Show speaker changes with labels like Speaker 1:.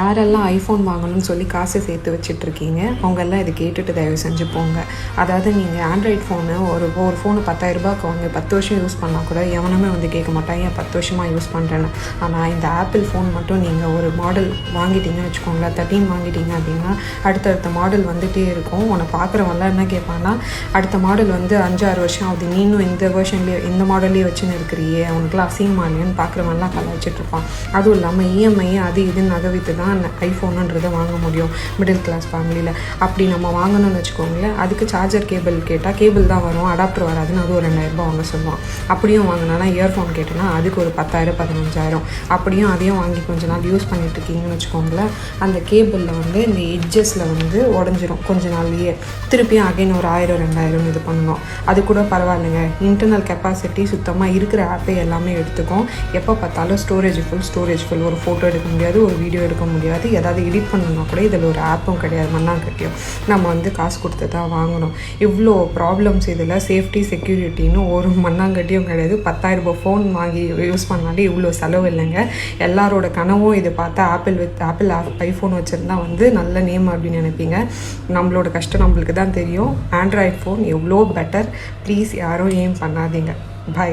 Speaker 1: யாரெல்லாம் ஐஃபோன் வாங்கணும்னு சொல்லி காசு சேர்த்து வச்சிட்ருக்கீங்க அவங்கெல்லாம் இதை கேட்டுட்டு தயவு செஞ்சு போங்க. அதாவது நீங்கள் ஆண்ட்ராய்ட் ஃபோனு ஒரு ஒரு ஃபோனு பத்தாயிரரூபாய்க்கு வாங்க பத்து வருஷம் யூஸ் பண்ணால் கூட எவனுமே வந்து கேட்க மாட்டான் ஏன் பத்து வருஷமாக யூஸ் பண்ணுறேன்னு ஆனால் இந்த ஆப்பிள் ஃபோன் மட்டும் நீங்கள் ஒரு மாடல் வாங்கிட்டீங்கன்னு வச்சுக்கோங்களேன் தேர்ட்டின் வாங்கிட்டீங்க அப்படின்னா அடுத்தடுத்த மாடல் வந்துகிட்டே இருக்கும். உன்னை பார்க்குறவங்களாம் என்ன கேட்பான்னா அடுத்த மாடல் வந்து அஞ்சாறு வருஷம் ஆகுது. நீனும் இந்த வருஷன்லேயே இந்த மாடல்லே வச்சுன்னு இருக்கிறியே. அவனுக்குலாம் அசிங்கமா இல்லையான்னு பார்க்குறவன்லாம் கலாய்ச்சிட்ருப்பான் அதுவும் இல்லாமல் இஎம்ஐ அது இதுன்னு நகவித்து தான் ஐஃபோனுன்றதை வாங்க முடியும். மிடில் கிளாஸ் ஃபேமிலியில் அப்படி நம்ம வாங்கணும்னு வச்சுக்கோங்களேன் அதுக்கு சார்ஜர் கேபிள் கேட்டால் கேபிள் தான் வரும் அடாப்டர் வராதுன்னு அது ஒரு ரெண்டாயிரரூபா வாங்க சொல்லுவான். அப்படியும் வாங்கினா இயர்ஃபோன் கேட்டோன்னா அதுக்கு ஒரு பத்தாயிரம் பதினஞ்சாயிரம். அப்படியும் அதையும் வாங்கி கொஞ்ச நாள் யூஸ் பண்ணிட்டு இருக்கீங்கன்னு வச்சுக்கோங்களேன் அந்த கேபிளில் வந்து இந்த எட்ஜஸில் வந்து உடஞ்சிரும் கொஞ்ச நாள்லயே. திருப்பியும் அகைன் ஒரு ஆயிரம் ரெண்டாயிரம் இது பண்ணணும். அது கூட பரவாயில்லைங்க. இன்டர்னல் கெப்பாசிட்டி சுத்தமாக இருக்கிற ஆப்பே எல்லாமே எடுத்துக்கும். எப்போ பார்த்தாலும் ஸ்டோரேஜ் ஃபுல் ஸ்டோரேஜ் ஃபுல் ஒரு ஃபோட்டோ எடுக்க முடியாது ஒரு வீடியோ எடுக்க முடியாது. ஏதாவது எடிட் பண்ணணும்னா கூட இதில் ஒரு ஆப்பும் கிடையாது. மண்ணாங்கட்டியும் நம்ம வந்து காசு கொடுத்து தான் வாங்கணும். இவ்வளோ ப்ராப்ளம்ஸ் இதில் சேஃப்டி செக்யூரிட்டின்னு ஒரு மண்ணாங்கட்டியும் கிடையாது. பத்தாயிரம் ரூபாய் ஃபோன் வாங்கி யூஸ் பண்ணாலே இவ்வளோ செலவு இல்லைங்க. எல்லாரோட கனவும் இது பார்த்தா ஆப்பிள் வித் ஆப்பிள் ஐஃபோன் வச்சுருந்தா வந்து நல்ல நேம் அப்படின்னு நினைப்பீங்க. நம்மளோட கஷ்டம் நம்மளுக்கு தான் தெரியும். ஆண்ட்ராய்ட் ஃபோன் எவ்வளோ பெட்டர் ப்ளீஸ் யாரும் ஏம் பண்ணாதீங்க. பை